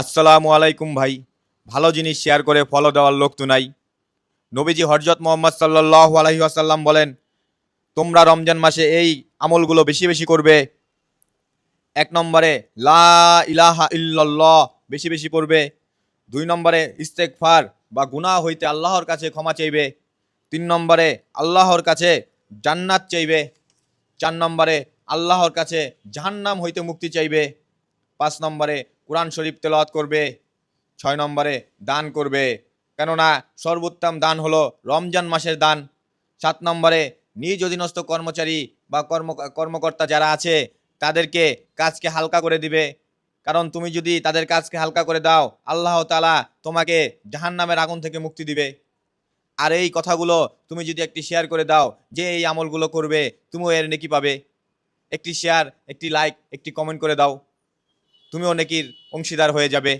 আসসালামু আলাইকুম ভাই। ভালো জিনিস শেয়ার করে ফলো দেওয়ার লোক তো নাই। নবীজি হরজত মোহাম্মদ সাল্লাহ আলহি আসাল্লাম বলেন, তোমরা রমজান মাসে এই আমলগুলো বেশি বেশি করবে। এক নম্বরে, লা ইলাহা ইল্লাল্লাহ বেশি বেশি পড়বে। দুই নম্বরে ইস্তেকফার বা গুনাহ হইতে আল্লাহর কাছে ক্ষমা চাইবে। তিন নম্বরে, আল্লাহর কাছে জান্নাত চাইবে। চার নম্বরে, আল্লাহর কাছে জাহান্নাম হইতে মুক্তি চাইবে। পাঁচ নম্বরে কোরআন শরীফ তেলাওয়াত করবে, ছয় নম্বরে দান করবে। কেননা সর্বোত্তম দান হলো রমজান মাসের দান। সাত নম্বরে নিজ অধীনস্থ কর্মচারী বা কর্ম, কর্মকর্তা যারা আছে, তাদেরকে কাজকে হালকা করে দিবে। কারণ তুমি যদি তাদের কাজকে হালকা করে দাও, আল্লাহ তালা তোমাকে জাহান্নামের আগুন থেকে মুক্তি দিবে। আর এই কথাগুলো তুমি যদি একটি শেয়ার করে দাও, যে এই আমলগুলো করবে, তুমিও এর নেকি পাবে। একটি শেয়ার, একটি লাইক, একটি কমেন্ট করে দাও। তুমিও অনেকের অংশীদার হয়ে যাবে।